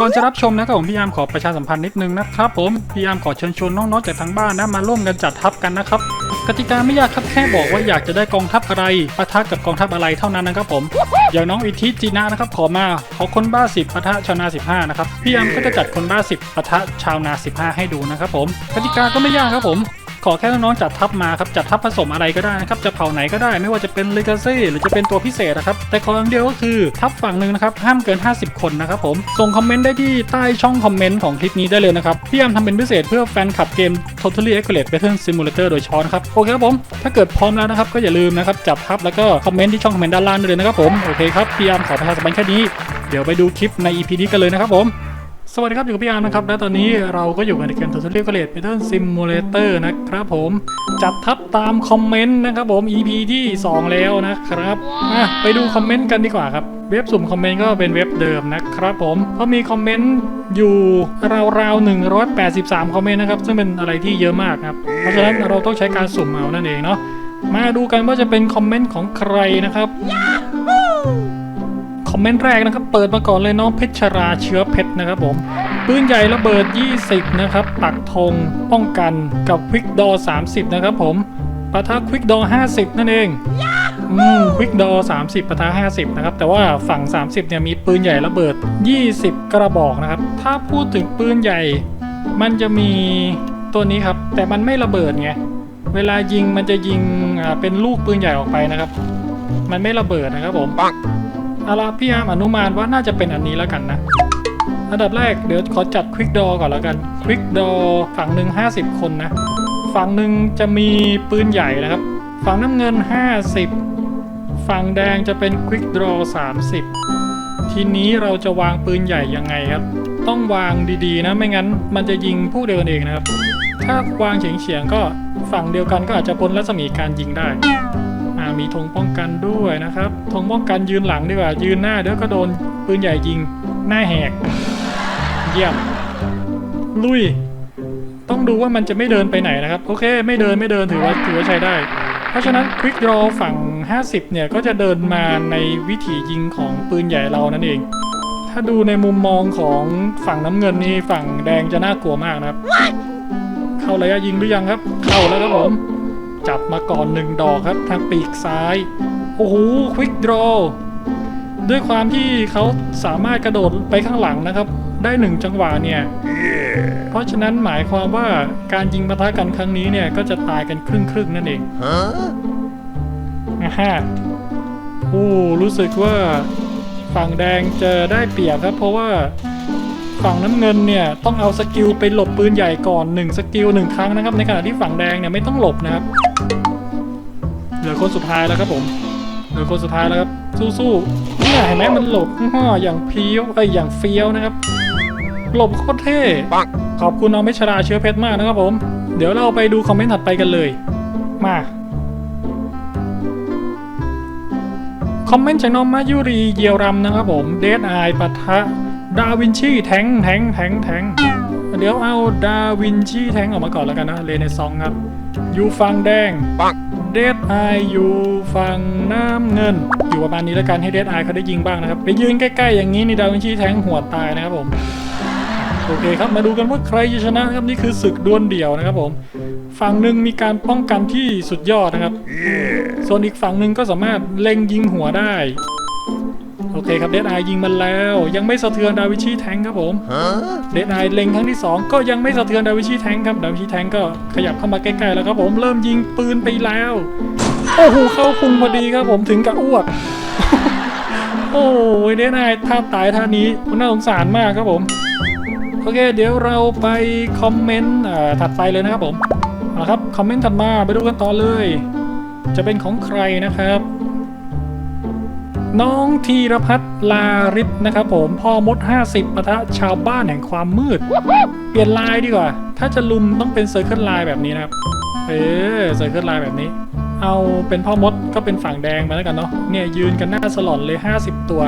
ก่อนจะรับชมนะครับผมพี่ยามขอประชาสัมพันธ์นิดนึงนะครับผมพี่ยามขอเชิญชวนน้องๆจากทางบ้านนะมาร่วมกันจัดทัพกันนะครับกติกาไม่ยากครับแค่บอกว่าอยากจะได้กองทัพอะไรปะทะกับกองทัพอะไรเท่านั้นนะครับผมอย่างน้องอิทธิจีนะนะครับขอมาขอคนบ้า10ปะทะชาวนา15นะครับพี่ยามก็จะจัดคนบ้า10ปะทะชาวนา15ให้ดูนะครับผมกติกาก็ไม่ยากครับผม ขอแค่น้องๆจัดทัพมาครับจัดทัพผสมอะไรก็ได้นะครับจะเผ่าไหนก็ได้ไม่ว่าจะเป็นเลกาซี่หรือจะเป็นตัวพิเศษนะครับแต่ขออย่างเดียวก็คือทัพฝั่งหนึ่งนะครับห้ามเกิน 50 คนนะครับผมส่งคอมเมนต์ได้ที่ใต้ช่องคอมเมนต์ของคลิปนี้ได้เลยนะครับพี่ยามทำเป็นพิเศษเพื่อแฟนคลับเกม Totally Accurate Battle Simulator โดยเฉพาะนครับโอเคครับผมถ้าเกิดพร้อมแล้วนะครับก็อย่าลืมนะครับจัดทัพแล้วก็คอมเมนต์ที่ช่องคอมเมนต์ด้านล่างได้เลยนะครับผมโอเคครับพี่ยามขอประชาสัมพันธ์แค่นี้เดี๋ยวไปดูคลิปใน EP นี้กันเลยนะครับผม สวัสดีครับ อยู่กับพี่อาร์มนะครับ และตอนนี้เราก็อยู่กันในเกม Total Recall Battle Simulator นะครับผม จัดทับตามคอมเมนต์นะครับผม EP ที่ 2 แล้วนะครับอะไปดูคอมเมนต์กันดีกว่าครับ เว็บสุ่มคอมเมนต์ก็เป็นเว็บเดิมนะครับผมก็มีคอมเมนต์อยู่ราวๆ 183 คอมเมนต์นะครับ ซึ่งเป็นอะไรที่เยอะมากครับ เพราะฉะนั้นเราต้องใช้การสุ่มเอานั่นเองเนาะมาดูกันว่าจะเป็นคอมเมนต์ของใครนะครับ อมเมนต์แรกนะครับ เปิดมาก่อนเลยน้องเพชรราเชื้อเพชรนะครับผมปืนใหญ่ระเบิด 20 นะครับ ปักธงป้องกันกับควิกดอ 30 นะครับผมปะทะควิกดอ 50 นั่นเองอืมควิกดอ 30ปะทะ50 นะครับ แต่ว่าฝั่ง 30 เนี่ยมีปืนใหญ่ระเบิด 20 กระบอกนะครับ ถ้าพูดถึงปืนใหญ่ มันจะมีตัวนี้ครับ แต่มันไม่ระเบิดไงเวลายิงมันจะยิงเป็นลูกปืนใหญ่ออกไปนะครับ มันไม่ระเบิดนะครับผม เอาละพี่อาร์มอนุมานว่าน่าจะเป็นอันนี้แล้วกันนะอันดับแรกเดี๋ยวขอจัดควิกดอก่อนแล้วกันควิกดอฝั่งหนึ่ง50 คนนะฝั่งหนึ่งจะมีปืนใหญ่นะครับ ฝั่งน้ำเงิน 50 ฝั่งแดงจะเป็นควิกดอ30 ทีนี้เราจะวางปืนใหญ่ยังไงครับ ต้องวางดีๆนะไม่งั้นมันจะยิงผู้เดินเองนะครับ ถ้าวางเฉียงๆก็ฝั่งเดียวกันก็อาจจะพ้นรัศมีการยิงได้ มีธงป้องกันด้วยนะครับธงป้องกันยืนหลังดีกว่า ยืนหน้าเดี๋ยวก็โดนปืนใหญ่ยิง หน้าแหก เยี่ยมลุย ต้องดูว่ามันจะไม่เดินไปไหนนะครับ โอเค ไม่เดินไม่เดินถือว่าถือว่าใช้ได้ เพราะฉะนั้นควิกรอฝั่ง 50 เนี่ย ก็จะเดินมาในวิถียิงของปืนใหญ่เรานั่นเอง ถ้าดูในมุมมองของฝั่งน้ำเงินนี่ฝั่งแดงจะน่ากลัวมากนะครับ เข้าระยะยิงหรือยังครับ เข้าแล้วครับผม จับมาก่อนหนึ่งดอกครับทางปีกซ้าย โอ้โหควิกดรอด้วยความที่เขาสามารถกระโดดไปข้างหลังนะครับ ได้หนึ่งจังหวะเนี่ย เพราะฉะนั้นหมายความว่าการยิงปะทะกันครั้งนี้เนี่ยก็จะตายกันครึ่งครึ่งๆนั่นเองอ่าฮะโอ้รู้สึกว่าฝั่งแดงจะได้เปรียบครับ เพราะว่าฝั่งน้ำเงินเนี่ยต้องเอาสกิลไปหลบปืนใหญ่ก่อน1สกิลหนึ่งครั้งนะครับ ในขณะที่ฝั่งแดงเนี่ยไม่ต้องหลบนะครับเห ลือคนสุดท้ายแล้วครับผมเหลือคนสุดท้ายแล้วครับ สู้ๆเนี่ยเห็นไหมมันหลบฮ่ออย่างเพี้ยวเอ้ยอย่างเฟี้ยวนะครับ หลบโคตรเท่ขอบคุณน้องเมชราเชื้อเพชรมากนะครับผม เดี๋ยวเราไปดูคอมเมนต์ถัดไปกันเลย มาคอมเมนต์จากน้องมายุรีเยียวรำนะครับผมเดดไอปะทะดาวินชีแทงแทงแทงแทงเดี๋ยวเอาดาวินชีแทงออกมาก่อนแล้วกันนะเลในซองครับอยู่ฝั่งแดงเดดไออยู่ฝั่งน้ำเงิน อยู่ประมาณนี้แล้วกันให้เดดไอเขาได้ยิงบ้างนะครับ ไปยืนใกล้ๆอย่างนี้นี่ดาวินชีแทงหัวตายนะครับผมโอเคครับมาดูกันว่าใครจะชนะครับนี่คือศึกดวลเดี่ยวนะครับผมฝั่งหนึ่งมีการป้องกันที่สุดยอดนะครับ ส่วนอีกฝั่งหนึ่งก็สามารถเล็งยิงหัวได้โอ เคครับเดดไอยิงมันแล้ว ยังไม่สะเทือนดาวิชีแทงครับผมเดดไอเล็งครั้งที่ 2 ก็ยังไม่สะเทือนดาวิชีแทงครับดาวิชีแทงก็ขยับเข้ามาใกล้ๆแล้วครับผมเริ่มยิงปืนไปแล้วโอ้โหเข้าพุงพอดีครับผมถึงกับอ้วกโอ้ยเดดไอท่าตายท่านี้น่าสงสารมากครับผม โอเค เดี๋ยวเราไปคอมเมนต์อ่อถัดไปเลยนะครับผมเอาละครับ คอมเมนต์ถัดมาไปดูกันต่อเลย จะเป็นของใครนะครับ น้องธีรพัฒน์ลาริศนะครับผมพ่อมด 50ปะทะชาวบ้านแห่งความมืด เปลี่ยนลายดีกว่า ถ้าจะลุมต้องเป็นเซอร์เคิลไลน์แบบนี้นะครับ เออเซอร์เคิลไลน์แบบนี้ เอาเป็นพ่อมดก็เป็นฝั่งแดงมาแล้วกันเนาะเนี่ยยืนกันหน้าสลอนเลย 50 ตัว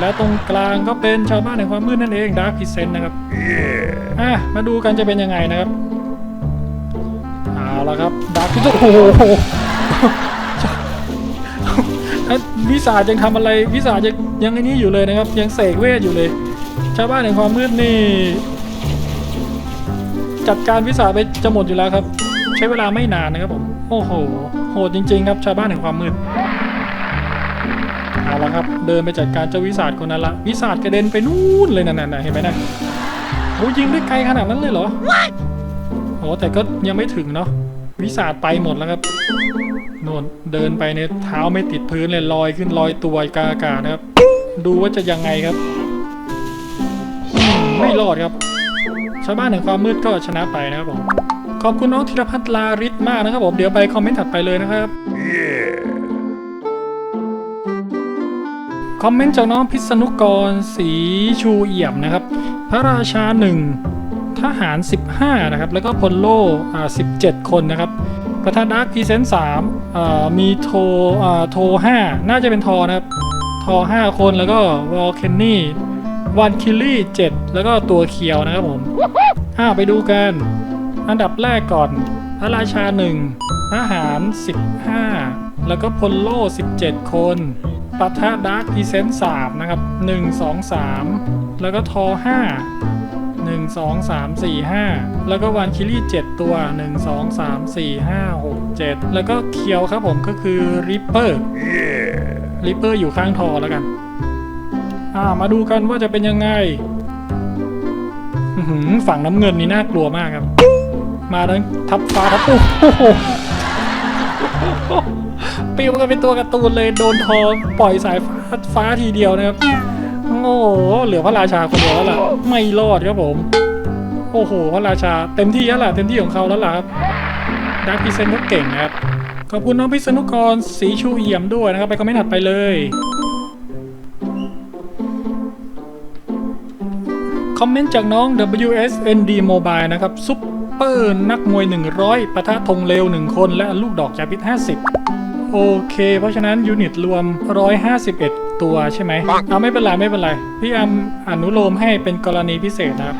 แล้วตรงกลางก็เป็นชาวบ้านแห่งความมืดนั่นเองดาร์คพิเซนนะครับอะมาดูกันจะเป็นยังไงนะครับเอาละครับดาร์คพิเซนโอ้โห วิสาจยังทำอะไรวิสาจยังยังไอ้นี้อยู่เลยนะครับ ยังเสกเวทอยู่เลย ชาวบ้านแห่งความมืดนี่ จัดการวิสาไปจะหมดอยู่แล้วครับ ใช้เวลาไม่นานนะครับผมโอ้โหโหดจริง ๆ ครับ ชาวบ้านแห่งความมืดเอาละครับเดินไปจัดการเจ้าวิสาดคนนั้นละวิสาดกระเด็นไปนู่นเลยนั่นๆๆเห็นไหมนะโอ้ยิงได้ไกลขนาดนั้นเลยเหรอโอ้แต่ก็ยังไม่ถึงเนาะวิสาดไปหมดแล้วครับ โน่นเดินไปเนี่ยเท้าไม่ติดพื้นเลยลอยขึ้นลอยตัวกลางอากาศนะครับ ดูว่าจะยังไงครับอืมไม่รอดครับ ชาวบ้านแห่งความมืดก็ชนะไปนะครับผมขอบคุณน้องธีรพัฒน์ลาริศมากนะครับผมเดี๋ยวไปคอมเมนต์ถัดไปเลยนะครับคอมเมนต์จากน้องพิษณุกรสีชูเอี่ยมนะครับ พระราชาหนึ่งทหาร 15 นะครับ แล้วก็พลโล่อ่า17 คนนะครับ ประธานดาร์คพรีเซนต์สามมีโทอ่าโท5น่าจะเป็นทอนะครับ ทอ 5 คนแล้วก็วอลเคนนี่วันคิลลี่ 7 แล้วก็ตัวเคียวนะครับผมอ่าไปดูกัน อันดับแรกก่อน พระราชา 1 ทหาร 15 แล้วก็พลโล่ 17 คนปะทะดาร์คพีเซนต์3นะครับ 1 2 3 แล้วก็ทอ 5 1 2 3 4 5 แล้วก็วันคิลี่ 7 ตัว 1 2 3 4 5 6 7 แล้วก็เคียวครับผมก็คือริปเปอร์ริปเปอร์อยู่ข้างทอแล้วกัน อ่ามาดูกันว่าจะเป็นยังไงอื้อหือฝั่งน้ำเงินนี่น่ากลัวมากครับ มาทั้งทับฟ้าทับโอ้โหปิวกันเป็นตัวการ์ตูนเลยโดนทอปล่อยสายฟ้าฟ้าทีเดียวนะครับ โอ้โหเหลือพระราชาคนเดียวแล้วล่ะ ไม่รอดครับผม โอ้โห พระราชาเต็มที่แล้วล่ะ เต็มที่ของเขาแล้วล่ะครับดักพิเซนก็เก่งครับ ขอบคุณน้องพิษณุกรสีชูเอี่ยมด้วยนะครับ ไปคอมเมนต์ถัดไปเลยคอมเมนต์จากน้อง WSND Mobile นะครับซุปเปอร์นักมวย 100ปะทะธงเร็ว1 คนและลูกดอกจาพิษ 50 โอเค เพราะฉะนั้นยูนิตรวม 151ตัวใช่ไหมเอาไม่เป็นไรไม่เป็นไร พี่แอมอนุโลมให้เป็นกรณีพิเศษนะครับ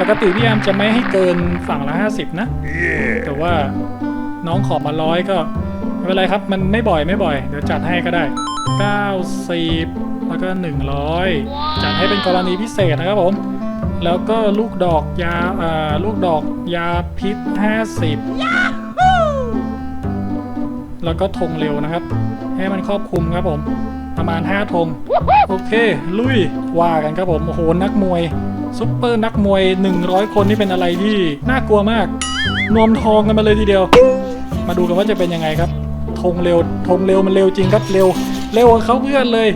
ปกติพี่แอมจะไม่ให้เกินฝั่งละ 50 นะ แต่ว่าน้องขอมาร้อยก็ไม่เป็นไรครับ มันไม่บ่อยไม่บ่อย เดี๋ยวจัดให้ก็ได้ 90 แล้วก็ 100 จัดให้เป็นกรณีพิเศษนะครับผม แล้วก็ลูกดอกยาอ่าลูกดอกยาพิษ 50 แล้วก็ธงเร็วนะครับ ให้มันครอบคลุมครับผม ประมาณ 5ธงโอเค ลุยว่ากันครับผม โอ้โห นักมวยซุปเปอร์นักมวย 100 คนนี่เป็นอะไรที่น่ากลัวมากนวมทองกันมาเลยทีเดียว มาดูกันว่าจะเป็นยังไงครับธงเร็วธงเร็วมันเร็วจริงครับเร็ว เร็วกว่าเขาเพื่อนเลย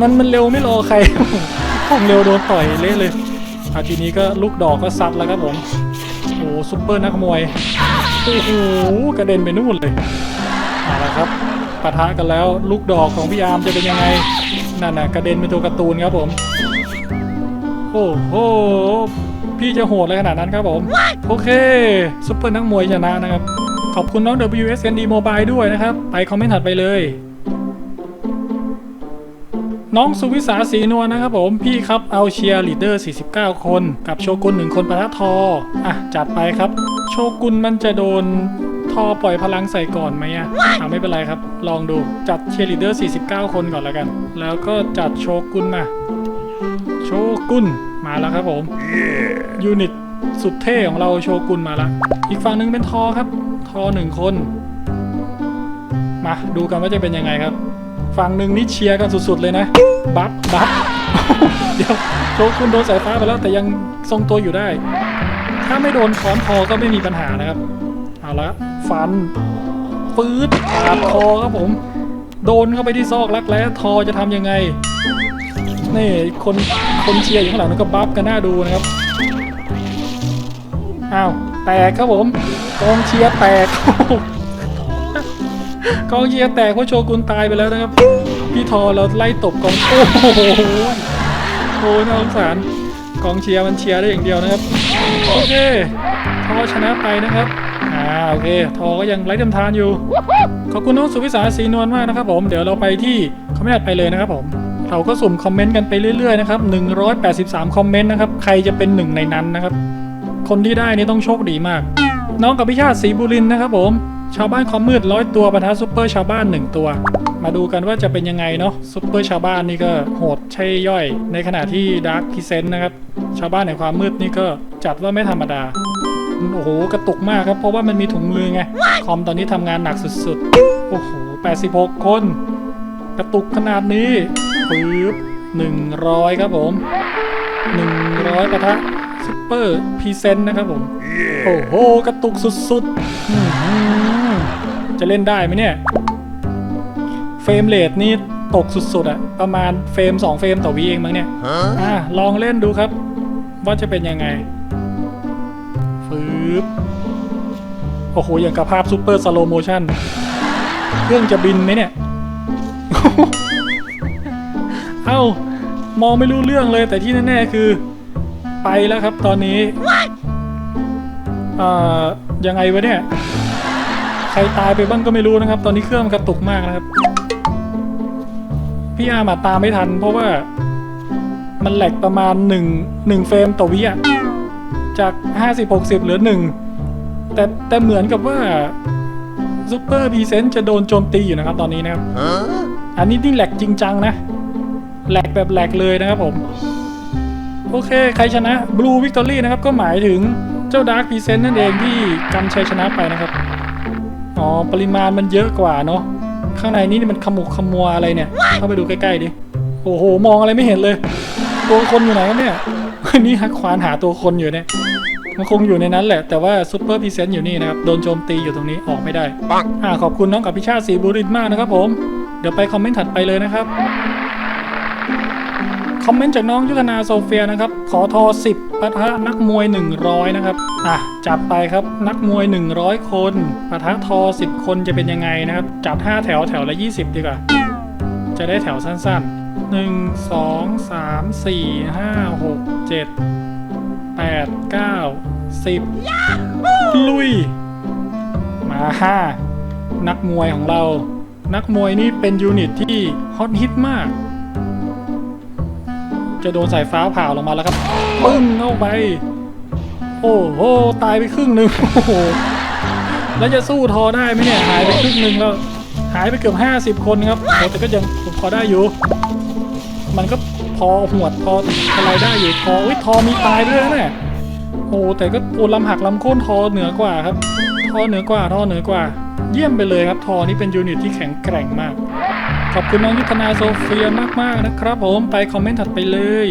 มันมันเร็วไม่รอใครธงเร็วโดนต่อยเละเลยอาทีนี้ก็ลูกดอกก็ซัดแล้วครับผมโอ้ซุปเปอร์นักมวยโอ้โหกระเด็นไปนู่นเลยเอาละครับ ปะทะกันแล้ว ลูกดอกของพี่อาร์มจะเป็นยังไงนั่นน่ะกระเด็นเป็นตัวการ์ตูนครับผม โอ้โหพี่จะโหดอะไรขนาดนั้นครับผม โอเคซุปเปอร์นักมวยชนะนะครับ ขอบคุณน้อง WSND Mobile ด้วยนะครับ ไปคอมเมนต์ถัดไปเลย น้องสุวิสาสีนวลนะครับผม พี่ครับเอาเชียร์ลีดเดอร์ 49 คน กับโชกุนหนึ่งคนปะทะทอ อะ จัดไปครับ โชกุนมันจะโดน อปล่อยพลังใส่ก่อนไหมอะอะไม่เป็นไรครับ ลองดูจัดเชียร์ลีดเดอร์ 49 คนก่อนแล้วกัน แล้วก็จัดโชกุนมา โชกุนมาแล้วครับผมยูนิตสุดเท่ของเราโชกุนมาแล้วอีกฝั่งหนึ่งเป็นทอครับ ทอหนึ่งคน มาดูกันว่าจะเป็นยังไงครับ ฝั่งหนึ่งนี่เชียร์กันสุดๆเลยนะ บัฟบัฟเดี๋ยวโชกุนโดนสายฟ้าไปแล้วแต่ยังทรงตัวอยู่ได้ ถ้าไม่โดนค้อนคอก็ไม่มีปัญหานะครับ เอาละฟันฟืดปาดคอครับผม โดนเข้าไปที่ซอกรักแร้ทอจะทำยังไงนี่คนคนเชียร์อยู่ข้างหลังนั่นก็บัฟกันหน้าดูนะครับอ้าวแตกครับผมกองเชียร์แตกกองเชียร์แตกเพราะโชกุนตายไปแล้วนะครับ พี่ทอเราไล่ตบกองโอ้โหโอ้น่าสงสารกองเชียร์มันเชียร์ได้อย่างเดียวนะครับ โอเคทอชนะไปนะครับ โอเค ทอก็ยังไร้เดิมทานอยู่ ขอบคุณน้องสุวิสาสีนวลมากนะครับผม เดี๋ยวเราไปที่คอมเมนต์ไปเลยนะครับผม เราก็สุ่มคอมเมนต์กันไปเรื่อยๆนะครับ183 คอมเมนต์นะครับ ใครจะเป็นหนึ่งในนั้นนะครับ คนที่ได้นี่ต้องโชคดีมาก น้องกับพิชาติศรีบุรินนะครับผม ชาวบ้านคอมมืดร้อยตัวปะทะซุปเปอร์ชาวบ้านหนึ่งตัว มาดูกันว่าจะเป็นยังไงเนาะซุปเปอร์ชาวบ้านนี่ก็โหดใช่ย่อย ในขณะที่ดาร์คพิเซนต์นะครับ ชาวบ้านในความมืดนี่ก็จัดว่าไม่ธรรมดา โอ้โห กระตุกมากครับ เพราะว่ามันมีถุงมือไง คอมตอนนี้ทำงานหนักสุดๆ โอ้โห 86 คน กระตุกขนาดนี้ปึ๊บ100 ครับผม 100ปะทะซุปเปอร์พรีเซนต์นะครับผม โอ้โห กระตุกสุดๆอื้อหือจะเล่นได้ไหมเนี่ย เฟรมเรทนี่ตกสุดๆอะประมาณเฟรม 2 เฟรมต่อวิเองมั้งเนี่ย อะลองเล่นดูครับ ว่าจะเป็นยังไงฟื บโอ้โห อย่างกับภาพซูเปอร์สโลโมชั่นเครื่องจะบินไหมเนี่ย เอ้า มองไม่รู้เรื่องเลย แต่ที่แน่ๆคือ ไปแล้วครับตอนนี้อ่ายังไงวะเนี่ย ใครตายไปบ้างก็ไม่รู้นะครับ ตอนนี้เครื่องมันกระตุกมากนะครับ พี่อาร์มาตามไม่ทัน เพราะว่ามันแหลกประมาณ1 1เฟรมต่อวิอะ จาก 50 60 เหลือ 1 แต่แต่เหมือนกับว่าซูเปอร์พีเซนจะโดนโจมตีอยู่นะครับตอนนี้นะครับ อันนี้นี่แหลกจริงจังนะ แหลกแบบแหลกเลยนะครับผม โอเค ใครชนะ Blue Victory นะครับ ก็หมายถึงเจ้า Dark Present นั่นเองที่กำชัยชนะไปนะครับ อ๋อ ปริมาณมันเยอะกว่าเนาะ ข้างในนี่มันขมุกขมัวอะไรเนี่ย เข้าไปดูใกล้ๆดิ โอ้โห มองอะไรไม่เห็นเลย ตัวคนอยู่ไหนครับเนี่ย นี่ฮักควานหาตัวคนอยู่เนี่ย มันคงอยู่ในนั้นแหละ แต่ว่าซูเปอร์พรีเซนต์อยู่นี่นะครับ โดนโจมตีอยู่ตรงนี้ออกไม่ได้ปังอ่าขอบคุณน้องกับพิชาติศรีบุรินทร์มากนะครับผม เดี๋ยวไปคอมเมนต์ถัดไปเลยนะครับ คอมเมนต์จากน้องยุทธนาโซเฟียนะครับ ขอทอ10ปะทะนักมวย 100 นะครับ อะ จัดไปครับนักมวย 100 คนปะทะทอ 10 คนจะเป็นยังไงนะครับ จัด 5 แถวแถวละ 20 ดีกว่า จะได้แถวสั้นๆ 1 2 3 4 5 6 7 8 9 10ลุย มาห้านักมวยของเรา นักมวยนี่เป็นยูนิตที่ฮอตฮิตมาก จะโดนสายฟ้าผ่าลงมาแล้วครับปึ้งเข้าไป โอ้โห ตายไปครึ่งหนึ่งโอ้โห แล้วจะสู้ทอได้ไหมเนี่ย หายไปครึ่งหนึ่งแล้ว หายไปเกือบห้าสิบคนครับโอ้แต่ก็ยังพอได้อยู่ มันก็ พอหวดพออะไรได้อยู่ทออุ้ยทอมีตายด้วยนะเนี่ยโอ้แต่ก็โอ้ลำหักลำโค่นทอเหนือกว่าครับ ทอเหนือกว่าทอเหนือกว่า เยี่ยมไปเลยครับ ทอนี่เป็นยูนิตที่แข็งแกร่งมาก ขอบคุณน้องยุทธนาโซเฟียมากๆนะครับผมไปคอมเมนต์ถัดไปเลย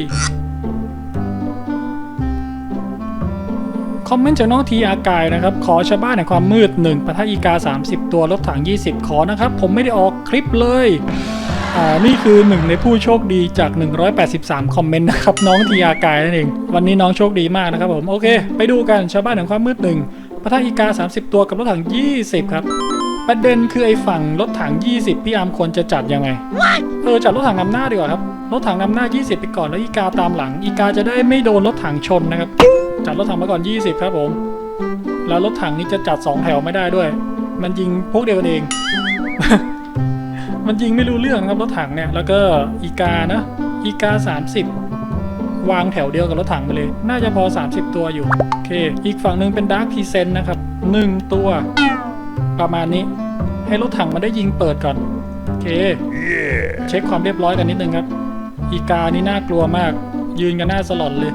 คอมเมนต์จากน้องทีอากายนะครับ ขอชาวบ้านในความมืด 1ปะทะอีกา 30 ตัวรถถัง 20 ขอนะครับ ผมไม่ได้ออกคลิปเลย อ่านี่คือหนึ่งในผู้โชคดีจาก 183 คอมเมนต์นะครับ น้องทีอากายนั่นเอง วันนี้น้องโชคดีมากนะครับผม โอเค ไปดูกันชาวบ้านแห่งความมืดหนึ่งปะทะอีกา 30 ตัวกับรถถัง 20 ครับ ประเด็นคือไอ้ฝั่งรถถัง 20 พี่อาร์มควรจะจัดยังไง เออจัดรถถังนำหน้าดีกว่าครับ รถถังนำหน้า 20 ไปก่อนแล้วอีกาตามหลัง อีกาจะได้ไม่โดนรถถังชนนะครับ จัดรถถังมาก่อน 20 ครับผม แล้วรถถังนี้จะจัด 2 แถวไม่ได้ด้วย มันยิงพวกเดียวกันเอง มันยิงไม่รู้เรื่องนะครับรถถังเนี่ย แล้วก็อีกานะ อีกา 30 วางแถวเดียวกับรถถังไปเลย น่าจะพอ 30 ตัวอยู่ โอเค อีกฝั่งหนึ่งเป็นดาร์คพีเซนนะครับ 1 ตัว ประมาณนี้ ให้รถถังมันได้ยิงเปิดก่อน โอเค เช็คความเรียบร้อยกันนิดนึงครับ อีกานี่น่ากลัวมาก ยืนกันหน้าสลอนเลย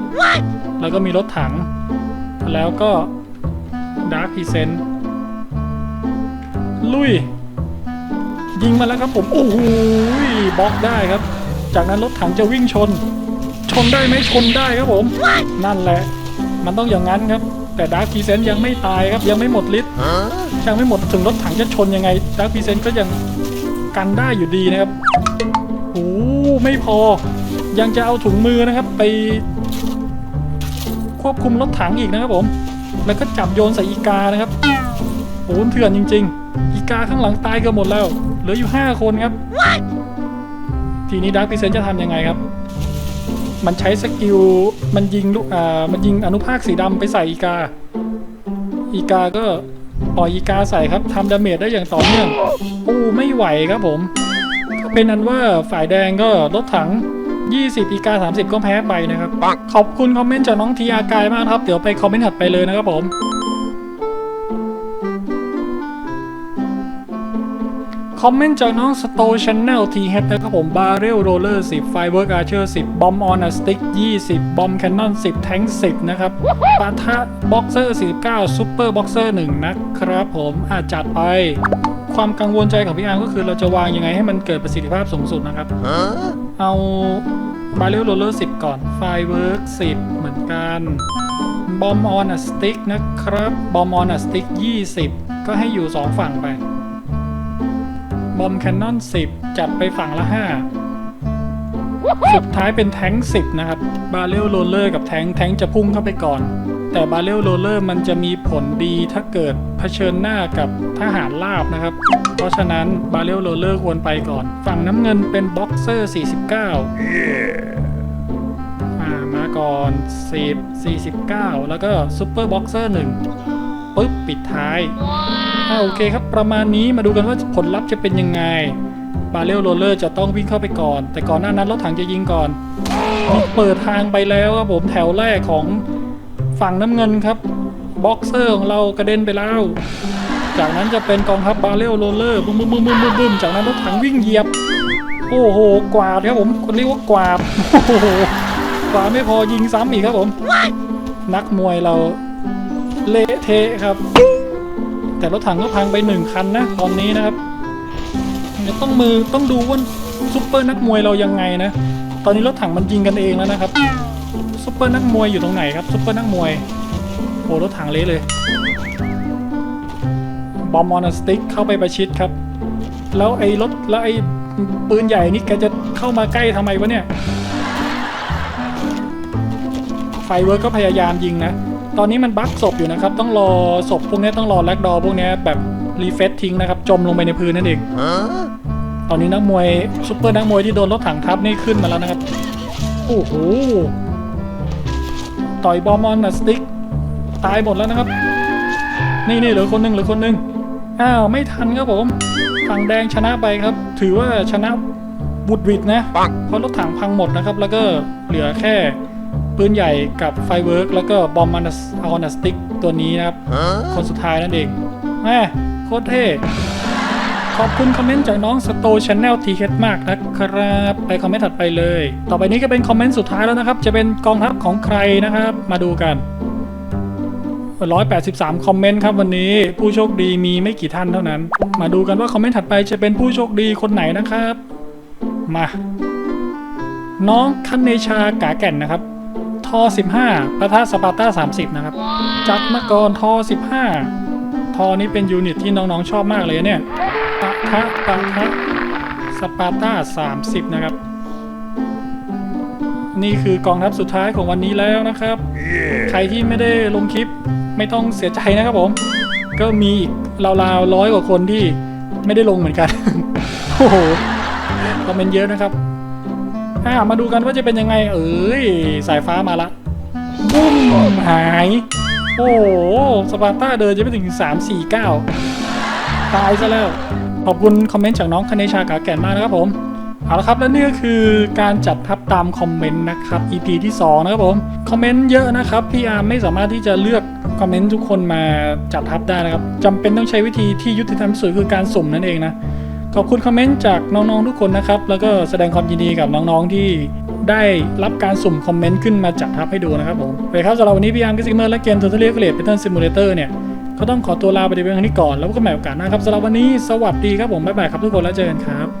แล้วก็มีรถถัง แล้วก็ดาร์คพีเซนลุย ยิงมาแล้วครับผมโอ้โหบล็อกได้ครับ จากนั้นรถถังจะวิ่งชน ชนได้ไหมชนได้ครับผม นั่นแหละ มันต้องอย่างนั้นครับ แต่ดาร์คพีเซนยังไม่ตายครับยังไม่หมดฤทธิ์ยังไม่หมดถึงรถถังจะชนยังไงดาร์คพีเซนก็ยังกันได้อยู่ดีนะครับโอ้ไม่พอ ยังจะเอาถุงมือนะครับ ไป ควบคุมรถถังอีกนะครับผม แล้วก็จับโยนใส่อีกานะครับโอ้เถื่อนจริงๆอี กาข้างหลังตายกันหมดแล้ว เหลืออยู่ 5 คนครับทีนี้ดาร์คพีเซนจะทำยังไงครับ มันใช้สกิล มันยิงลูกอ่า มันยิงอนุภาคสีดำไปใส่อีกา อีกาก็ปล่อยอีกาใส่ครับทำดาเมจได้อย่างต่อเนื่องโอ้ไม่ไหวครับผมก็เป็นอันว่าฝ่ายแดงก็รถถัง 20 อีกา 30 ก็แพ้ไปนะครับปังขอบคุณคอมเมนต์จากน้องทีอากายมากครับ เดี๋ยวไปคอมเมนต์ถัดไปเลยนะครับผม คอมเมนต์จากน้องสโตชแนลทีเฮดนะครับผมบาร์เรลโรเลอร์10ไฟเวิร์กอาร์เชอร์10บอมออนอะสติ๊ก20บอมแคนนอน10แทง10นะครับปะทะบ็อกเซอร์49ซูเปอร์บ็อกเซอร์1นะครับผมอาจจัดไป ความกังวลใจของพี่อาร์ก็คือเราจะวางยังไงให้มันเกิดประสิทธิภาพสูงสุดนะครับ เอาบาร์เรลโรเลอร์10ก่อนไฟเวิร์ก10เหมือนกันบอมออนอะสติ๊กนะครับบอมออนอะสติ๊ก20ก็ให้อยู่2ฝั่งไป บอมแคนนอน10 จัดไปฝั่งละ 5 สุดท้ายเป็นแท้ง10 นะครับ บาเรลโรลเลอร์กับแท้งแท้งจะพุ่งเข้าไปก่อน แต่บาเรลโรลเลอร์มันจะมีผลดีถ้าเกิดเผชิญหน้ากับทหารราบนะครับ เพราะฉะนั้นบาเรลโรลเลอร์ควรไปก่อน ฝั่งน้ำเงินเป็นบ็อกเซอร์ 49อ่ามาก่อน10 49 แล้วก็ซูเปอร์บ็อกเซอร์1 ปึ๊บปิดท้ายอ่าโอเคครับ ประมาณนี้มาดูกันว่าผลลัพธ์จะเป็นยังไง บาเรลโรลเลอร์จะต้องวิ่งเข้าไปก่อน แต่ก่อนหน้านั้นรถถังจะยิงก่อนเปิดทางไปแล้วครับผมแถวแรกของฝั่งน้ำเงินครับบ็อกเซอร์ของเรากระเด็นไปแล้ว จากนั้นจะเป็นกองทัพบาเรลโรลเลอร์บึ้มบึ้มบึ้มบึ้มบึ้มบึ้มจากนั้นรถถังวิ่งเหยียบ โอ้โห กวาดครับผมคนเรียกว่ากวาดโอ้โหกวาดไม่พอยิงซ้ำอีกครับผม นักมวยเรา เละเทะครับ แต่รถถังก็พังไปหนึ่งคันนะ ตอนนี้นะครับเดี๋ยวต้องมือต้องดูว่าซุปเปอร์นักมวยเรายังไงนะ ตอนนี้รถถังมันยิงกันเองแล้วนะครับซุปเปอร์นักมวยอยู่ตรงไหนครับซุปเปอร์นักมวยโอ้รถถังเละเลยบอมมอนสติ๊กเข้าไปประชิดครับ แล้วไอ้รถแล้วไอ้ปืนใหญ่นี่แกจะเข้ามาใกล้ทำไมวะเนี่ยไฟเวิร์กก็พยายามยิงนะ ตอนนี้มันบั๊กศพอยู่นะครับ ต้องรอศพพวกนี้ต้องรอแลกดอพวกนี้แบบรีเฟซทิ้งนะครับ จมลงไปในพื้นนั่นเองตอนนี้นักมวยซุปเปอร์นักมวยที่โดนรถถังทับนี่ขึ้นมาแล้วนะครับ โอ้โห ต่อยบอมออนนะสติ๊กตายหมดแล้วนะครับ นี่นี่เหลือคนหนึ่งเหลือคนหนึ่งอ้าวไม่ทันครับผมฝั่งแดงชนะไปครับ ถือว่าชนะบุดหวิดนะเพราะรถถังพังหมดนะครับ แล้วก็เหลือแค่ ปืนใหญ่กับไฟเวิร์กแล้วก็บอมมันออนสติ๊กตัวนี้นะครับ คนสุดท้ายนั่นเองแม่โคตรเท่ขอบคุณคอมเมนต์จากน้องสโตช n แนลทีเมากนะครับ ไปคอมเมนต์ถัดไปเลย ต่อไปนี้ก็เป็นคอมเมนต์สุดท้ายแล้วนะครับ จะเป็นกองทัพของใครนะครับ มาดูกัน 183 คอมเมนต์ครับวันนี้ผู้โชคดีมีไม่กี่ท่านเท่านั้น มาดูกันว่าคอมเมนต์ถัดไปจะเป็นผู้โชคดีคนไหนนะครับ มา น้องคันเนชากาแก่นนะครับ ทอ15ประทะสปาร์ต้า30 นะครับ จัดมาก่อนทอ15 ทอนี้เป็นยูนิตที่น้องๆชอบมากเลยเนี่ยปะทะปะทะสปาร์ต้า30 นะครับ นี่คือกองทัพสุดท้ายของวันนี้แล้วนะครับ ใครที่ไม่ได้ลงคลิปไม่ต้องเสียใจนะครับผม ก็มีอีกราวๆร้อยกว่าคนที่ไม่ได้ลงเหมือนกัน โอ้โหคอมเมนต์เยอะนะครับ อ่ามาดูกันว่าจะเป็นยังไง เอ้ยสายฟ้ามาละบุ้มหาย โอ้โหสปาร์ต้าเดินจะไปถึง 3 4 9 ตายซะแล้ว ขอบคุณคอมเมนต์จากน้องคเนชากาแก่นมากนะครับผม เอาละครับและนี่ก็คือการจัดทับตามคอมเมนต์นะครับ EP ที่ 2 นะครับผม คอมเมนต์เยอะนะครับพี่อาร์มไม่สามารถที่จะเลือกคอมเมนต์ทุกคนมาจัดทับได้นะครับจำเป็นต้องใช้วิธีที่ยุติธรรมสุดคือการสุ่มนั่นเองนะ ขอบคุณคอมเมนต์จากน้องๆทุกคนนะครับ แล้วก็แสดงความยินดีกับน้องๆที่ได้รับการสุ่มคอมเมนต์ขึ้นมาจัดทับให้ดูนะครับผมไปครับสำหรับวันนี้พี่อาร์มกิสซิเมอร์และเกมทูทเรียกเลดเป็นเทิร์นซิมูเลเตอร์เนี่ยก็ต้องขอตัวลาไปในเพียงเท่านี้ก่อน แล้วพบกันใหม่โอกาสหน้าครับสำหรับวันนี้สวัสดีครับผมบ๊ายบายครับทุกคนแล้วเจอกันครับ